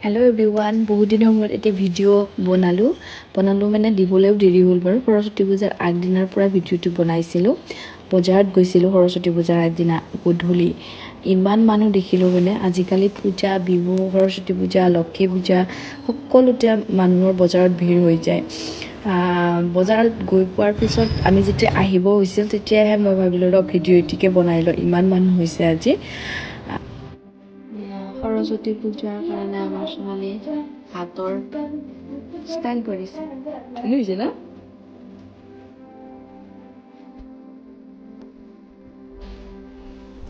Hello everyone বহুত দিনৰ মূৰত এতিয়া ভিডিঅ' বনালোঁ। বনালোঁ মানে দিবলৈও দেৰি হ'ল বাৰু। সৰস্বতী পূজাৰ আগদিনাৰ পৰা ভিডিঅ'টো বনাইছিলোঁ। বজাৰত গৈছিলোঁ সৰস্বতী পূজাৰ আগদিনা গধূলি। ইমান মানুহ দেখিলোঁ মানে। আজিকালি পূজা বিহু সৰস্বতী পূজা লক্ষী পূজা সকলোতে মানুহৰ বজাৰত ভিৰ হৈ যায়। বজাৰত গৈ পোৱাৰ পিছত আমি যেতিয়া আহিব হৈছিল তেতিয়াহে মই ভাবিলোঁ ৰ ভিডিঅ' এটিকে বনাই লওঁ। ইমান মানুহ হৈছে আজি। সৰস্বতী পূজাৰ কাৰণে আমাৰ ছোৱালী হাতৰ ষ্টাইল কৰিছে। ধুনীয়া হৈছে ন?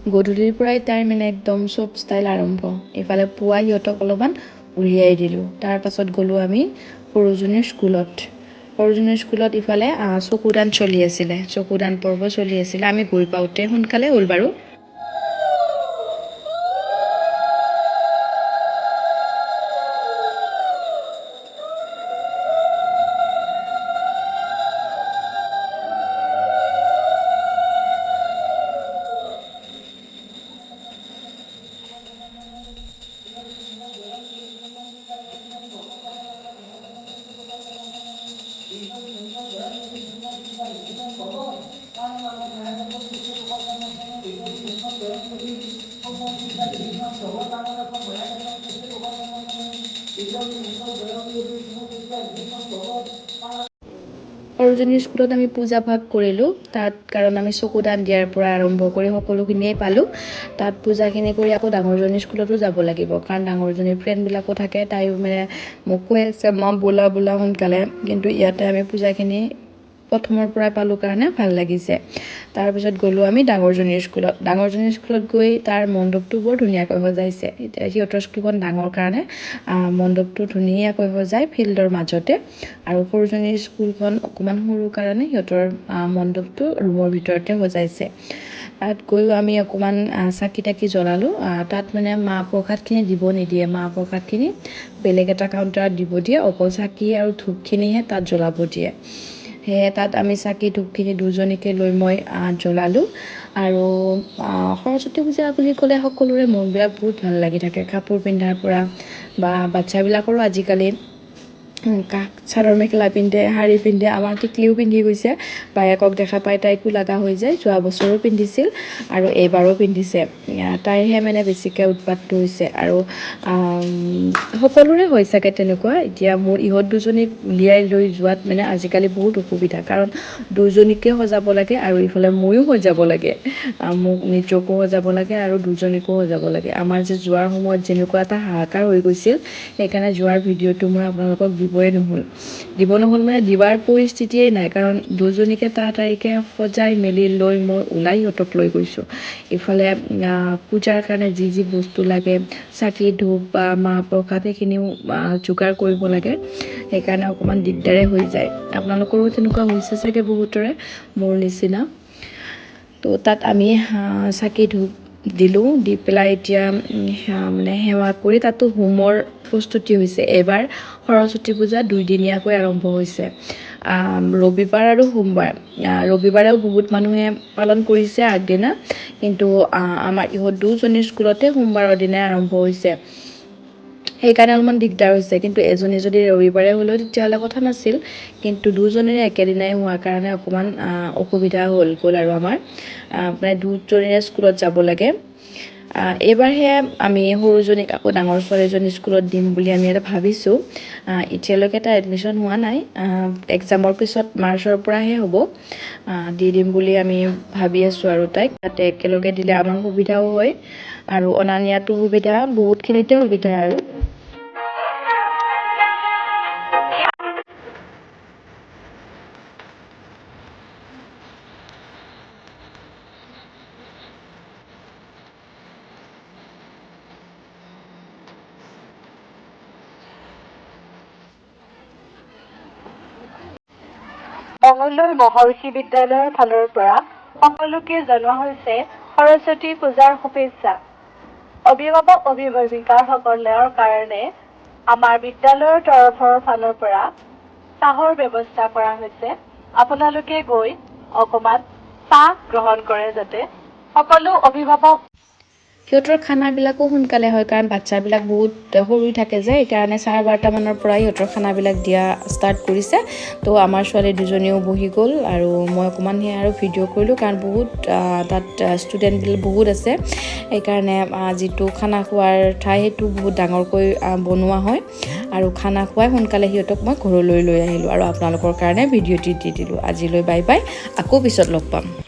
গধূলিৰ পৰাই তাইৰ মানে একদম চব ষ্টাইল আৰম্ভ। এইফালে পুৱা সিহঁতক অলপমান উলিয়াই দিলোঁ। তাৰ পাছত গ'লোঁ আমি সৰুজনীৰ স্কুলত। সৰুজনীৰ স্কুলত ইফালে চকুদান চলি আছিলে। চকুদান পৰ্ব চলি আছিলে। আমি গৈ পাওঁতে সোনকালে হ'ল বাৰু সৰুজনীৰ স্কুলত আমি পূজা ভাগ কৰিলোঁ তাত কাৰণ আমি চকুদান দিয়াৰ পৰা আৰম্ভ কৰি সকলোখিনিয়ে পালোঁ তাত পূজাখিনি কৰি আকৌ ডাঙৰজনীৰ স্কুলতো যাব লাগিব। কাৰণ ডাঙৰজনীৰ ফ্ৰেণ্ডবিলাকো থাকে তাইও মানে মোক কৈ আছে মা ব'লা ব'লা সোনকালে। কিন্তু ইয়াতে আমি পূজাখিনি প্ৰথমৰ পৰাই পালোঁ কাৰণে ভাল লাগিছে। তাৰপিছত গ'লোঁ আমি ডাঙৰজনীৰ স্কুলত। ডাঙৰজনীৰ স্কুলত গৈ তাৰ মণ্ডপটো বৰ ধুনীয়াকৈ সজাইছে। এতিয়া সিহঁতৰ স্কুলখন ডাঙৰ কাৰণে মণ্ডপটো ধুনীয়াকৈ সজাই ফিল্ডৰ মাজতে। আৰু সৰুজনীৰ স্কুলখন অকণমান সৰু কাৰণে সিহঁতৰ মণ্ডপটো ৰুমৰ ভিতৰতে সজাইছে। তাত গৈও আমি অকণমান চাকি তাকি জ্বলালোঁ। তাত মানে মাহ প্ৰসাদখিনি দিব নিদিয়ে। মাহ প্ৰসাদখিনি বেলেগ এটা কাউণ্টাৰত দিব দিয়ে। অকল চাকি আৰু ধূপখিনিহে তাত জ্বলাব দিয়ে। সেয়ে তাত আমি চাকি ধূপখিনি দুজনীকে লৈ মই জ্বলালোঁ। আৰু সৰস্বতী পূজা বুলি ক'লে সকলোৰে মনবিলাক বহুত ভাল লাগি থাকে। কাপোৰ পিন্ধাৰ পৰা বা বাচ্ছাবিলাকৰো আজিকালি চাদৰ মেখেলা পিন্ধে শাৰী পিন্ধে আমাৰ টিকলিও পিন্ধি গৈছে। বায়েকক দেখা পাই তাইকো লগা হৈ যায় যোৱা বছৰো পিন্ধিছিল আৰু এইবাৰো পিন্ধিছে। এয়া, তাইৰহে মানে বেছিকৈ উৎপাতটো হৈছে আৰু সকলোৰে হৈ চাগে তেনেকুৱা। এতিয়া মোৰ ইহঁত দুজনীক উলিয়াই লৈ যোৱাত মানে আজিকালি বহুত অসুবিধা। কাৰণ দুজনীকে সজাব লাগে আৰু ইফালে ময়ো সজাব লাগে। মোক নিজকো সজাব লাগে আৰু দুজনীকো সজাব লাগে। আমাৰ যে যোৱাৰ সময়ত যেনেকুৱা এটা হাহাকাৰ হৈ গৈছিল সেইকাৰণে যোৱাৰ ভিডিঅ'টো মই আপোনালোকক দিবই নহ'ল। দিব নহ'ল মানে দিবাৰ পৰিস্থিতিয়েই নাই কাৰণ দুজনীকে তাড়াতাড়িকৈ সজাই মেলি লৈ মই ওলাই সিহঁতক লৈ গৈছোঁ। ইফালে পূজাৰ কাৰণে যি যি বস্তু লাগে চাকি ধূপ বা মাহ প্ৰসাদ সেইখিনিও যোগাৰ কৰিব লাগে। সেইকাৰণে অকণমান দিগদাৰে হৈ যায়। আপোনালোকৰো তেনেকুৱা হৈছে চাগে বহুতৰে মোৰ নিচিনা। তো তাত আমি চাকি ধূপ দিলোঁ দি পেলাই এতিয়া মানে সেৱা কৰি তাতো হোমৰ প্ৰস্তুতি হৈছে। এইবাৰ সৰস্বতী পূজা দুইদিনীয়াকৈ আৰম্ভ হৈছে। ৰবিবাৰ আৰু সোমবাৰ। ৰবিবাৰেও বহুত মানুহে পালন কৰিছে আগদিনা। কিন্তু আমাৰ ইহঁত দুজনীৰ স্কুলতে সোমবাৰৰ দিনাই আৰম্ভ হৈছে। সেইকাৰণে অলপমান দিগদাৰ হৈছে। কিন্তু এজনী যদি ৰবিবাৰে হ'লেও তেতিয়াহ'লে কথা নাছিল। কিন্তু দুজনীৰে একেদিনাই হোৱাৰ কাৰণে অকণমান অসুবিধা হ'ল গ'ল আৰু আমাৰ। মানে দুজনীৰে স্কুলত যাব লাগে। এইবাৰহে আমি সৰুজনীক আকৌ ডাঙৰ ছোৱালীজনী স্কুলত দিম বুলি আমি এটা ভাবিছোঁ। এতিয়ালৈকে তাই এডমিশ্যন হোৱা নাই। এক্সামৰ পিছত মাৰ্চৰ পৰাহে হ'ব। দি দিম বুলি আমি ভাবি আছোঁ আৰু তাইক। তাতে একেলগে দিলে আমাৰ সুবিধাও হয়। আৰু অনা নিয়াতো সুবিধা বহুতখিনিতে সুবিধা আৰু। মঙলদৈ মহৰ্ষি বিদ্যালয়ৰ ফালৰ পৰা সকলোকে জনোৱা হৈছে সৰস্বতী পূজাৰ শুভেচ্ছা। অভিভাৱক অভিভাৱিকাসকলৰ কাৰণে আমাৰ বিদ্যালয়ৰ তৰফৰ ফালৰ পৰা চাহৰ ব্যৱস্থা কৰা হৈছে। আপোনালোকে গৈ অকণমান চাহ গ্ৰহণ কৰে যাতে সকলো অভিভাৱক সিহঁতৰ খানাবিলাকো সোনকালে হয় কাৰণ বাচ্ছাবিলাক বহুত সৰু থাকে যে সেইকাৰণে চাৰে বাৰটামানৰ পৰাই সিহঁতৰ খানাবিলাক দিয়া ষ্টাৰ্ট কৰিছে। তো আমাৰ ছোৱালী দুজনীও বহি গ'ল আৰু মই অকণমান সেয়া আৰু ভিডিঅ' কৰিলোঁ কাৰণ বহুত তাত ষ্টুডেণ্টবিলাক বহুত আছে। সেইকাৰণে যিটো খানা খোৱাৰ ঠাই সেইটো বহুত ডাঙৰকৈ বনোৱা হয়। আৰু খানা খুৱাই সোনকালে সিহঁতক মই ঘৰলৈ লৈ আহিলোঁ আৰু আপোনালোকৰ কাৰণে ভিডিঅ'টি দি দিলোঁ। আজিলৈ বাই বাই আকৌ পিছত লগ পাম।